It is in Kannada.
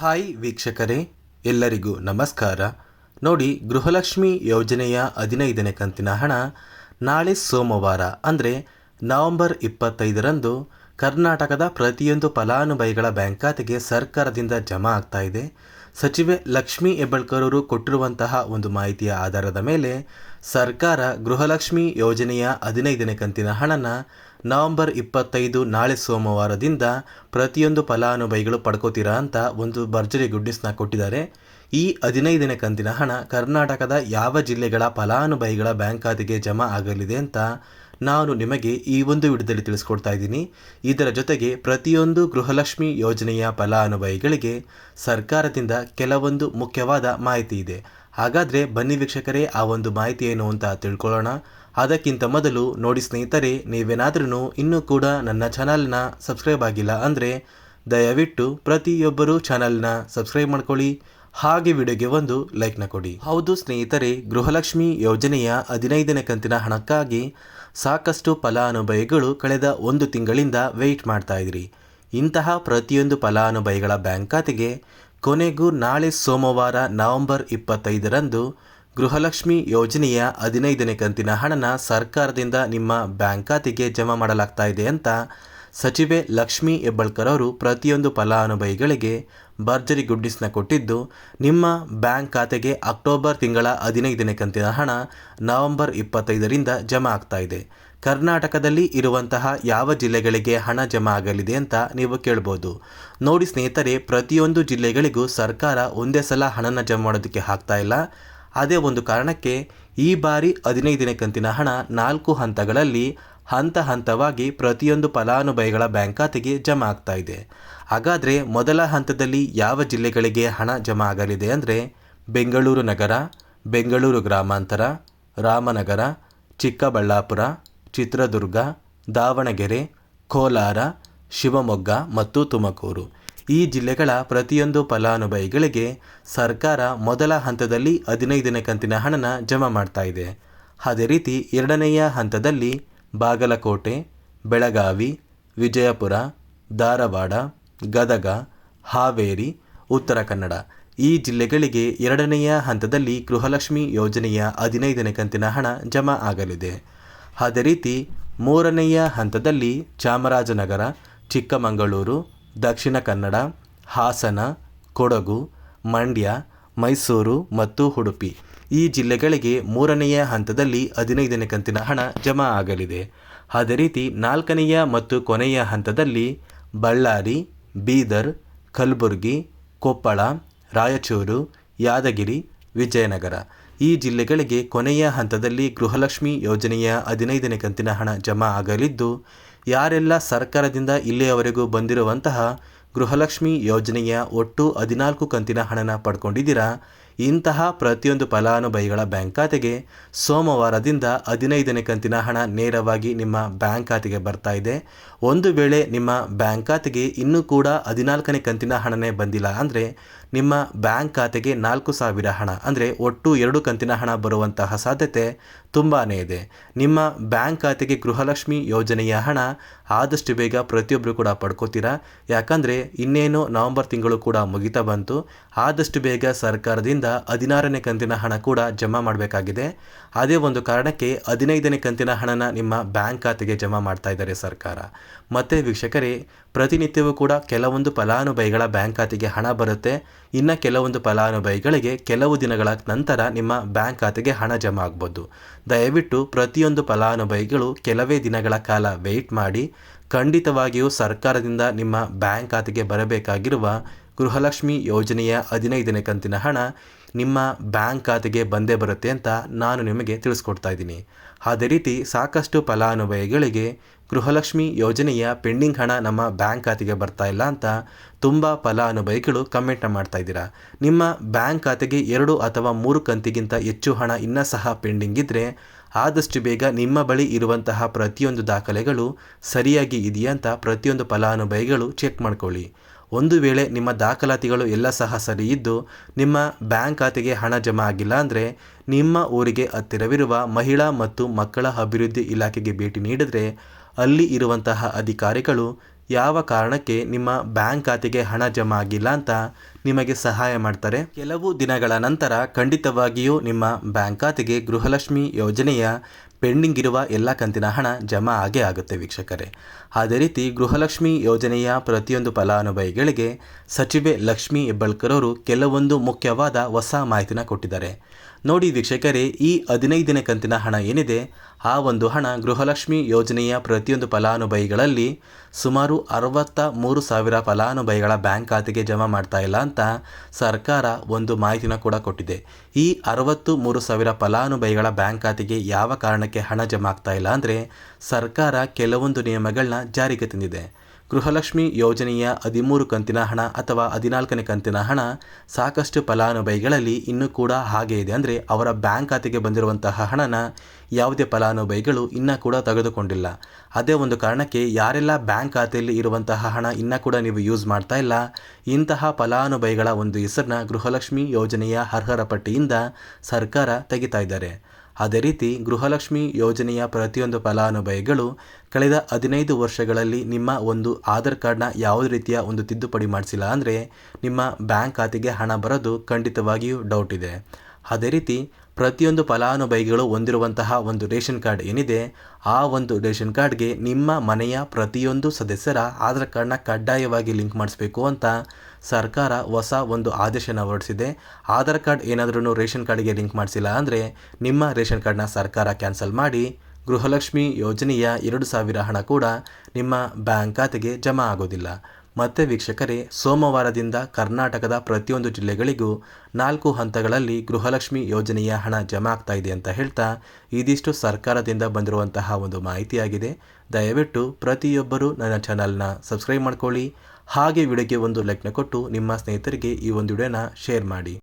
ಹಾಯ್ ವೀಕ್ಷಕರೇ, ಎಲ್ಲರಿಗೂ ನಮಸ್ಕಾರ. ನೋಡಿ, ಗೃಹಲಕ್ಷ್ಮಿ ಯೋಜನೆಯ ಹದಿನೈದನೇ ಕಂತಿನ ಹಣ ನಾಳೆ ಸೋಮವಾರ, ಅಂದರೆ ನವೆಂಬರ್ ಇಪ್ಪತ್ತೈದರಂದು ಕರ್ನಾಟಕದ ಪ್ರತಿಯೊಂದು ಫಲಾನುಭವಿಗಳ ಬ್ಯಾಂಕ್ ಖಾತೆಗೆ ಸರ್ಕಾರದಿಂದ ಜಮಾ ಆಗ್ತಾ ಇದೆ. ಸಚಿವೆ ಲಕ್ಷ್ಮೀ ಹೆಬ್ಬಳ್ಕರವರು ಕೊಟ್ಟಿರುವಂತಹ ಒಂದು ಮಾಹಿತಿಯ ಆಧಾರದ ಮೇಲೆ ಸರ್ಕಾರ ಗೃಹಲಕ್ಷ್ಮಿ ಯೋಜನೆಯ ಹದಿನೈದನೇ ಕಂತಿನ ಹಣನ ನವೆಂಬರ್ ಇಪ್ಪತ್ತೈದು ನಾಳೆ ಸೋಮವಾರದಿಂದ ಪ್ರತಿಯೊಂದು ಫಲಾನುಭವಿಗಳು ಪಡ್ಕೋತೀರಾ ಅಂತ ಒಂದು ಭರ್ಜರಿ ಗುಡ್ ನ್ಯೂಸ್ನ ಕೊಟ್ಟಿದ್ದಾರೆ. ಈ ಹದಿನೈದನೇ ಕಂತಿನ ಹಣ ಕರ್ನಾಟಕದ ಯಾವ ಜಿಲ್ಲೆಗಳ ಫಲಾನುಭವಿಗಳ ಬ್ಯಾಂಕ್ ಖಾತೆಗೆ ಜಮಾ ಆಗಲಿದೆ ಅಂತ ನಾನು ನಿಮಗೆ ಈ ಒಂದು ವಿಡಿಯೋದಲ್ಲಿ ತಿಳಿಸ್ಕೊಡ್ತಾ ಇದ್ದೀನಿ. ಇದರ ಜೊತೆಗೆ ಪ್ರತಿಯೊಂದು ಗೃಹಲಕ್ಷ್ಮಿ ಯೋಜನೆಯ ಫಲಾನುಭವಿಗಳಿಗೆ ಸರ್ಕಾರದಿಂದ ಕೆಲವೊಂದು ಮುಖ್ಯವಾದ ಮಾಹಿತಿ ಇದೆ. ಹಾಗಾದರೆ ಬನ್ನಿ ವೀಕ್ಷಕರೇ, ಆ ಒಂದು ಮಾಹಿತಿ ಏನು ಅಂತ ತಿಳ್ಕೊಳ್ಳೋಣ. ಅದಕ್ಕಿಂತ ಮೊದಲು ನೋಡಿ ಸ್ನೇಹಿತರೆ ನೀವೇನಾದ್ರೂ ಇನ್ನೂ ಕೂಡ ನನ್ನ ಚಾನಲ್ನ ಸಬ್ಸ್ಕ್ರೈಬ್ ಆಗಿಲ್ಲ ಅಂದರೆ ದಯವಿಟ್ಟು ಪ್ರತಿಯೊಬ್ಬರು ಚಾನಲ್ನ ಸಬ್ಸ್ಕ್ರೈಬ್ ಮಾಡ್ಕೊಳ್ಳಿ. ಹಾಗೆ ವಿಡಿಯೋಗೆ ಒಂದು ಲೈಕ್ನ ಕೊಡಿ. ಹೌದು ಸ್ನೇಹಿತರೆ, ಗೃಹಲಕ್ಷ್ಮಿ ಯೋಜನೆಯ ಹದಿನೈದನೇ ಕಂತಿನ ಹಣಕ್ಕಾಗಿ ಸಾಕಷ್ಟು ಫಲಾನುಭವಿಗಳು ಕಳೆದ ಒಂದು ತಿಂಗಳಿಂದ ವೆಯ್ಟ್ ಮಾಡ್ತಾ ಇದ್ರಿ. ಇಂತಹ ಪ್ರತಿಯೊಂದು ಫಲಾನುಭವಿಗಳ ಬ್ಯಾಂಕ್ ಖಾತೆಗೆ ಕೊನೆಗೂ ನಾಳೆ ಸೋಮವಾರ ನವೆಂಬರ್ ಇಪ್ಪತ್ತೈದರಂದು ಗೃಹಲಕ್ಷ್ಮಿ ಯೋಜನೆಯ ಹದಿನೈದನೇ ಕಂತಿನ ಹಣನ ಸರ್ಕಾರದಿಂದ ನಿಮ್ಮ ಬ್ಯಾಂಕ್ ಖಾತೆಗೆ ಜಮಾ ಮಾಡಲಾಗ್ತಾ ಇದೆ ಅಂತ ಸಚಿವೆ ಲಕ್ಷ್ಮಿ ಹೆಬ್ಬಳ್ಕರ್ ಅವರು ಪ್ರತಿಯೊಂದು ಫಲಾನುಭವಿಗಳಿಗೆ ಭರ್ಜರಿ ಗುಡ್ಡಿಸ್ನ ಕೊಟ್ಟಿದ್ದು, ನಿಮ್ಮ ಬ್ಯಾಂಕ್ ಖಾತೆಗೆ ಅಕ್ಟೋಬರ್ ತಿಂಗಳ ಹದಿನೈದನೇ ಕಂತಿನ ಹಣ ನವೆಂಬರ್ ಇಪ್ಪತ್ತೈದರಿಂದ ಜಮಾ ಆಗ್ತಾ ಇದೆ ಕರ್ನಾಟಕದಲ್ಲಿ ಇರುವಂತಹ ಯಾವ ಜಿಲ್ಲೆಗಳಿಗೆ ಹಣ ಜಮಾ ಆಗಲಿದೆ ಅಂತ ನೀವು ಕೇಳ್ಬೋದು. ನೋಡಿ ಸ್ನೇಹಿತರೆ, ಪ್ರತಿಯೊಂದು ಜಿಲ್ಲೆಗಳಿಗೂ ಸರ್ಕಾರ ಒಂದೇ ಸಲ ಹಣನ ಜಮಾ ಮಾಡೋದಕ್ಕೆ ಆಗ್ತಾ ಇಲ್ಲ. ಅದೇ ಒಂದು ಕಾರಣಕ್ಕೆ ಈ ಬಾರಿ ಹದಿನೈದನೇ ಕಂತಿನ ಹಣ ನಾಲ್ಕು ಹಂತಗಳಲ್ಲಿ ಹಂತ ಹಂತವಾಗಿ ಪ್ರತಿಯೊಂದು ಫಲಾನುಭವಿಗಳ ಬ್ಯಾಂಕ್ ಖಾತೆಗೆ ಜಮಾ ಆಗ್ತಾ ಇದೆ. ಹಾಗಾದರೆ ಮೊದಲ ಹಂತದಲ್ಲಿ ಯಾವ ಜಿಲ್ಲೆಗಳಿಗೆ ಹಣ ಜಮಾ ಆಗಲಿದೆ ಅಂದರೆ ಬೆಂಗಳೂರು ನಗರ, ಬೆಂಗಳೂರು ಗ್ರಾಮಾಂತರ, ರಾಮನಗರ, ಚಿಕ್ಕಬಳ್ಳಾಪುರ, ಚಿತ್ರದುರ್ಗ, ದಾವಣಗೆರೆ, ಕೋಲಾರ, ಶಿವಮೊಗ್ಗ ಮತ್ತು ತುಮಕೂರು. ಈ ಜಿಲ್ಲೆಗಳ ಪ್ರತಿಯೊಂದು ಫಲಾನುಭವಿಗಳಿಗೆ ಸರ್ಕಾರ ಮೊದಲ ಹಂತದಲ್ಲಿ ಹದಿನೈದನೇ ಕಂತಿನ ಹಣನ ಜಮಾ ಮಾಡ್ತಾ ಇದೆ. ಅದೇ ರೀತಿ ಎರಡನೆಯ ಹಂತದಲ್ಲಿ ಬಾಗಲಕೋಟೆ, ಬೆಳಗಾವಿ, ವಿಜಯಪುರ, ಧಾರವಾಡ, ಗದಗ, ಹಾವೇರಿ, ಉತ್ತರ ಕನ್ನಡ. ಈ ಜಿಲ್ಲೆಗಳಿಗೆ ಎರಡನೆಯ ಹಂತದಲ್ಲಿ ಗೃಹಲಕ್ಷ್ಮಿ ಯೋಜನೆಯ ಹದಿನೈದನೇ ಕಂತಿನ ಹಣ ಜಮಾ ಆಗಲಿದೆ. ಅದೇ ರೀತಿ ಮೂರನೆಯ ಹಂತದಲ್ಲಿ ಚಾಮರಾಜನಗರ, ಚಿಕ್ಕಮಗಳೂರು ದಕ್ಷಿಣ ಕನ್ನಡ, ಹಾಸನ, ಕೊಡಗು, ಮಂಡ್ಯ, ಮೈಸೂರು ಮತ್ತು ಉಡುಪಿ. ಈ ಜಿಲ್ಲೆಗಳಿಗೆ ಮೂರನೆಯ ಹಂತದಲ್ಲಿ ಹದಿನೈದನೇ ಕಂತಿನ ಹಣ ಜಮಾ ಆಗಲಿದೆ. ಅದೇ ರೀತಿ ನಾಲ್ಕನೆಯ ಮತ್ತು ಕೊನೆಯ ಹಂತದಲ್ಲಿ ಬಳ್ಳಾರಿ, ಬೀದರ್, ಕಲಬುರಗಿ, ಕೊಪ್ಪಳ, ರಾಯಚೂರು, ಯಾದಗಿರಿ, ವಿಜಯನಗರ. ಈ ಜಿಲ್ಲೆಗಳಿಗೆ ಕೊನೆಯ ಹಂತದಲ್ಲಿ ಗೃಹಲಕ್ಷ್ಮಿ ಯೋಜನೆಯ ಹದಿನೈದನೇ ಕಂತಿನ ಹಣ ಜಮಾ ಆಗಲಿದ್ದು ಯಾರೆಲ್ಲ ಸರ್ಕಾರದಿಂದ ಇಲ್ಲಿಯವರೆಗೂ ಬಂದಿರುವಂತಹ ಗೃಹಲಕ್ಷ್ಮಿ ಯೋಜನೆಯ ಒಟ್ಟು ಹದಿನಾಲ್ಕು ಕಂತಿನ ಹಣನ ಪಡ್ಕೊಂಡಿದ್ದೀರಾ? ಇಂತಹ ಪ್ರತಿಯೊಂದು ಫಲಾನುಭವಿಗಳ ಬ್ಯಾಂಕ್ ಖಾತೆಗೆ ಸೋಮವಾರದಿಂದ ಹದಿನೈದನೇ ಕಂತಿನ ಹಣ ನೇರವಾಗಿ ನಿಮ್ಮ ಬ್ಯಾಂಕ್ ಖಾತೆಗೆ ಬರ್ತಾ ಇದೆ. ಒಂದು ವೇಳೆ ನಿಮ್ಮ ಬ್ಯಾಂಕ್ ಖಾತೆಗೆ ಇನ್ನೂ ಕೂಡ ಹದಿನಾಲ್ಕನೇ ಕಂತಿನ ಹಣನೇ ಬಂದಿಲ್ಲ ಅಂದರೆ ನಿಮ್ಮ ಬ್ಯಾಂಕ್ ಖಾತೆಗೆ ನಾಲ್ಕು ಸಾವಿರ ಹಣ, ಅಂದರೆ ಒಟ್ಟು ಎರಡು ಕಂತಿನ ಹಣ ಬರುವಂತಹ ಸಾಧ್ಯತೆ ತುಂಬಾ ಇದೆ. ನಿಮ್ಮ ಬ್ಯಾಂಕ್ ಖಾತೆಗೆ ಗೃಹಲಕ್ಷ್ಮಿ ಯೋಜನೆಯ ಹಣ ಆದಷ್ಟು ಬೇಗ ಪ್ರತಿಯೊಬ್ಬರು ಕೂಡ ಪಡ್ಕೋತೀರಾ? ಯಾಕಂದರೆ ಇನ್ನೇನು ನವೆಂಬರ್ ತಿಂಗಳು ಕೂಡ ಮುಗಿತಾ ಬಂತು. ಆದಷ್ಟು ಬೇಗ ಸರ್ಕಾರದಿಂದ ಹದಿನಾರನೇ ಕಂತಿನ ಹಣ ಕೂಡ ಜಮಾ ಮಾಡಬೇಕಾಗಿದೆ. ಅದೇ ಒಂದು ಕಾರಣಕ್ಕೆ ಹದಿನೈದನೇ ಕಂತಿನ ಹಣನ ನಿಮ್ಮ ಬ್ಯಾಂಕ್ ಖಾತೆಗೆ ಜಮಾ ಮಾಡ್ತಾ ಇದ್ದಾರೆ ಸರ್ಕಾರ. ಮತ್ತು ವೀಕ್ಷಕರೇ ಪ್ರತಿನಿತ್ಯವೂ ಕೂಡ ಕೆಲವೊಂದು ಫಲಾನುಭವಿಗಳ ಬ್ಯಾಂಕ್ ಖಾತೆಗೆ ಹಣ ಬರುತ್ತೆ. ಇನ್ನು ಕೆಲವೊಂದು ಫಲಾನುಭವಿಗಳಿಗೆ ಕೆಲವು ದಿನಗಳ ನಂತರ ನಿಮ್ಮ ಬ್ಯಾಂಕ್ ಖಾತೆಗೆ ಹಣ ಜಮಾ ಆಗ್ಬೋದು. ದಯವಿಟ್ಟು ಪ್ರತಿಯೊಂದು ಫಲಾನುಭವಿಗಳು ಕೆಲವೇ ದಿನಗಳ ಕಾಲ ವೆಯ್ಟ್ ಮಾಡಿ. ಖಂಡಿತವಾಗಿಯೂ ಸರ್ಕಾರದಿಂದ ನಿಮ್ಮ ಬ್ಯಾಂಕ್ ಖಾತೆಗೆ ಬರಬೇಕಾಗಿರುವ ಗೃಹಲಕ್ಷ್ಮಿ ಯೋಜನೆಯ ಹದಿನೈದನೇ ಕಂತಿನ ಹಣ ನಿಮ್ಮ ಬ್ಯಾಂಕ್ ಖಾತೆಗೆ ಬಂದೇ ಬರುತ್ತೆ ಅಂತ ನಾನು ನಿಮಗೆ ತಿಳಿಸ್ಕೊಡ್ತಾ ಇದ್ದೀನಿ. ಅದೇ ರೀತಿ ಸಾಕಷ್ಟು ಫಲಾನುಭವಿಗಳಿಗೆ ಗೃಹಲಕ್ಷ್ಮಿ ಯೋಜನೆಯ ಪೆಂಡಿಂಗ್ ಹಣ ನಮ್ಮ ಬ್ಯಾಂಕ್ ಖಾತೆಗೆ ಬರ್ತಾ ಇಲ್ಲ ಅಂತ ತುಂಬ ಫಲಾನುಭವಿಗಳು ಕಮೆಂಟ್ನ ಮಾಡ್ತಾ ಇದ್ದೀರಾ. ನಿಮ್ಮ ಬ್ಯಾಂಕ್ ಖಾತೆಗೆ ಎರಡು ಅಥವಾ ಮೂರು ಕಂತಿಗಿಂತ ಹೆಚ್ಚು ಹಣ ಇನ್ನೂ ಸಹ ಪೆಂಡಿಂಗ್ ಇದ್ದರೆ ಆದಷ್ಟು ಬೇಗ ನಿಮ್ಮ ಬಳಿ ಇರುವಂತಹ ಪ್ರತಿಯೊಂದು ದಾಖಲೆಗಳು ಸರಿಯಾಗಿ ಇದೆಯಾ ಅಂತ ಪ್ರತಿಯೊಂದು ಫಲಾನುಭವಿಗಳು ಚೆಕ್ ಮಾಡ್ಕೊಳ್ಳಿ. ಒಂದು ವೇಳೆ ನಿಮ್ಮ ದಾಖಲಾತಿಗಳು ಎಲ್ಲ ಸಹ ಸರಿ ಇದ್ದು ನಿಮ್ಮ ಬ್ಯಾಂಕ್ ಖಾತೆಗೆ ಹಣ ಜಮಾ ಆಗಿಲ್ಲ ಅಂದರೆ ನಿಮ್ಮ ಊರಿಗೆ ಹತ್ತಿರವಿರುವ ಮಹಿಳಾ ಮತ್ತು ಮಕ್ಕಳ ಅಭಿವೃದ್ಧಿ ಇಲಾಖೆಗೆ ಭೇಟಿ ನೀಡಿದರೆ ಅಲ್ಲಿ ಇರುವಂತಹ ಅಧಿಕಾರಿಗಳು, ಯಾವ ಕಾರಣಕ್ಕೆ ನಿಮ್ಮ ಬ್ಯಾಂಕ್ ಖಾತೆಗೆ ಹಣ ಜಮಾ ಆಗಿಲ್ಲ ಅಂತ ನಿಮಗೆ ಸಹಾಯ ಮಾಡ್ತಾರೆ. ಕೆಲವು ದಿನಗಳ ನಂತರ ಖಂಡಿತವಾಗಿಯೂ ನಿಮ್ಮ ಬ್ಯಾಂಕ್ ಖಾತೆಗೆ ಗೃಹಲಕ್ಷ್ಮಿ ಯೋಜನೆಯ ಪೆಂಡಿಂಗ್ ಇರುವ ಎಲ್ಲ ಕಂತಿನ ಹಣ ಜಮಾ ಆಗೇ ಆಗುತ್ತೆ ವೀಕ್ಷಕರೇ. ಅದೇ ರೀತಿ ಗೃಹಲಕ್ಷ್ಮಿ ಯೋಜನೆಯ ಪ್ರತಿಯೊಂದು ಫಲಾನುಭವಿಗಳಿಗೆ ಸಚಿವೆ ಲಕ್ಷ್ಮಿ ಹೆಬ್ಬಳ್ಕರ್ ಅವರು ಕೆಲವೊಂದು ಮುಖ್ಯವಾದ ಹೊಸ ಮಾಹಿತಿನ ಕೊಟ್ಟಿದ್ದಾರೆ. ನೋಡಿ ವೀಕ್ಷಕರೇ, ಈ ಹದಿನೈದನೇ ಕಂತಿನ ಹಣ ಏನಿದೆ? ಆ ಒಂದು ಹಣ ಗೃಹಲಕ್ಷ್ಮಿ ಯೋಜನೆಯ ಪ್ರತಿಯೊಂದು ಫಲಾನುಭವಿಗಳಲ್ಲಿ ಸುಮಾರು ಅರವತ್ತ ಮೂರು ಸಾವಿರ ಫಲಾನುಭವಿಗಳ ಬ್ಯಾಂಕ್ ಖಾತೆಗೆ ಜಮಾ ಮಾಡ್ತಾ ಇಲ್ಲ ಅಂತ ಸರ್ಕಾರ ಒಂದು ಮಾಹಿತಿನ ಕೂಡ ಕೊಟ್ಟಿದೆ. ಈ ಅರವತ್ತು ಮೂರು ಸಾವಿರ ಫಲಾನುಭವಿಗಳ ಬ್ಯಾಂಕ್ ಖಾತೆಗೆ ಯಾವ ಕಾರಣಕ್ಕೆ ಹಣ ಜಮಾ ಆಗ್ತಾ ಇಲ್ಲ ಅಂದರೆ ಸರ್ಕಾರ ಕೆಲವೊಂದು ನಿಯಮಗಳನ್ನ ಜಾರಿಗೆ ತಂದಿದೆ. ಗೃಹಲಕ್ಷ್ಮಿ ಯೋಜನೆಯ ಹದಿಮೂರು ಕಂತಿನ ಹಣ ಅಥವಾ ಹದಿನಾಲ್ಕನೇ ಕಂತಿನ ಹಣ ಸಾಕಷ್ಟು ಫಲಾನುಭವಿಗಳಲ್ಲಿ ಇನ್ನೂ ಕೂಡ ಹಾಗೆ ಇದೆ ಅಂದರೆ ಅವರ ಬ್ಯಾಂಕ್ ಖಾತೆಗೆ ಬಂದಿರುವಂತಹ ಹಣನ ಯಾವುದೇ ಫಲಾನುಭವಿಗಳು ಇನ್ನೂ ಕೂಡ ತೆಗೆದುಕೊಂಡಿಲ್ಲ. ಅದೇ ಒಂದು ಕಾರಣಕ್ಕೆ ಯಾರೆಲ್ಲ ಬ್ಯಾಂಕ್ ಖಾತೆಯಲ್ಲಿ ಇರುವಂತಹ ಹಣ ಇನ್ನೂ ಕೂಡ ನೀವು ಯೂಸ್ ಮಾಡ್ತಾ ಇಲ್ಲ, ಇಂತಹ ಫಲಾನುಭವಿಗಳ ಒಂದು ಹೆಸರನ್ನ ಗೃಹಲಕ್ಷ್ಮಿ ಯೋಜನೆಯ ಅರ್ಹರ ಪಟ್ಟಿಯಿಂದ ಸರ್ಕಾರ ತೆಗಿತಾ ಇದ್ದಾರೆ. ಅದೇ ರೀತಿ ಗೃಹಲಕ್ಷ್ಮಿ ಯೋಜನೆಯ ಪ್ರತಿಯೊಂದು ಫಲಾನುಭವಿಗಳು ಕಳೆದ ಹದಿನೈದು ವರ್ಷಗಳಲ್ಲಿ ನಿಮ್ಮ ಒಂದು ಆಧಾರ್ ಕಾರ್ಡ್ನ ಯಾವುದೇ ರೀತಿಯ ಒಂದು ತಿದ್ದುಪಡಿ ಮಾಡಿಸಿಲ್ಲ ಅಂದರೆ ನಿಮ್ಮ ಬ್ಯಾಂಕ್ ಖಾತೆಗೆ ಹಣ ಬರೋದು ಖಂಡಿತವಾಗಿಯೂ ಡೌಟ್ ಇದೆ. ಅದೇ ರೀತಿ ಪ್ರತಿಯೊಂದು ಫಲಾನುಭವಿಗಳು ಹೊಂದಿರುವಂತಹ ಒಂದು ರೇಷನ್ ಕಾರ್ಡ್ ಏನಿದೆ, ಆ ಒಂದು ರೇಷನ್ ಕಾರ್ಡ್ಗೆ ನಿಮ್ಮ ಮನೆಯ ಪ್ರತಿಯೊಂದು ಸದಸ್ಯರ ಆಧಾರ್ ಕಾರ್ಡ್ನ ಕಡ್ಡಾಯವಾಗಿ ಲಿಂಕ್ ಮಾಡಿಸಬೇಕು ಅಂತ ಸರ್ಕಾರ ಹೊಸ ಒಂದು ಆದೇಶನ ಹೊರಡಿಸಿದೆ. ಆಧಾರ್ ಕಾರ್ಡ್ ಏನಾದರೂ ರೇಷನ್ ಕಾರ್ಡ್ಗೆ ಲಿಂಕ್ ಮಾಡಿಸಿಲ್ಲ ಅಂದರೆ ನಿಮ್ಮ ರೇಷನ್ ಕಾರ್ಡ್ನ ಸರ್ಕಾರ ಕ್ಯಾನ್ಸಲ್ ಮಾಡಿ ಗೃಹಲಕ್ಷ್ಮಿ ಯೋಜನೆಯ ಎರಡು ಸಾವಿರ ಹಣ ಕೂಡ ನಿಮ್ಮ ಬ್ಯಾಂಕ್ ಖಾತೆಗೆ ಜಮಾ ಆಗೋದಿಲ್ಲ. ಮತ್ತೆ ವೀಕ್ಷಕರೇ, ಸೋಮವಾರದಿಂದ ಕರ್ನಾಟಕದ ಪ್ರತಿಯೊಂದು ಜಿಲ್ಲೆಗಳಿಗೂ ನಾಲ್ಕು ಹಂತಗಳಲ್ಲಿ ಗೃಹಲಕ್ಷ್ಮಿ ಯೋಜನೆಯ ಹಣ ಜಮಾ ಆಗ್ತಾ ಇದೆ ಅಂತ ಹೇಳ್ತಾ ಇದಿಷ್ಟು ಸರ್ಕಾರದಿಂದ ಬಂದಿರುವಂತಹ ಒಂದು ಮಾಹಿತಿಯಾಗಿದೆ. ದಯವಿಟ್ಟು ಪ್ರತಿಯೊಬ್ಬರೂ ನನ್ನ ಚಾನಲ್ನ ಸಬ್ಸ್ಕ್ರೈಬ್ ಮಾಡ್ಕೊಳ್ಳಿ. ಹಾಗೆ ವಿಡಿಯೋಗೆ ಒಂದು ಲೈಕ್ನ ಕೊಟ್ಟು ನಿಮ್ಮ ಸ್ನೇಹಿತರಿಗೆ ಈ ಒಂದು ವಿಡಿಯೋನ ಶೇರ್ ಮಾಡಿ.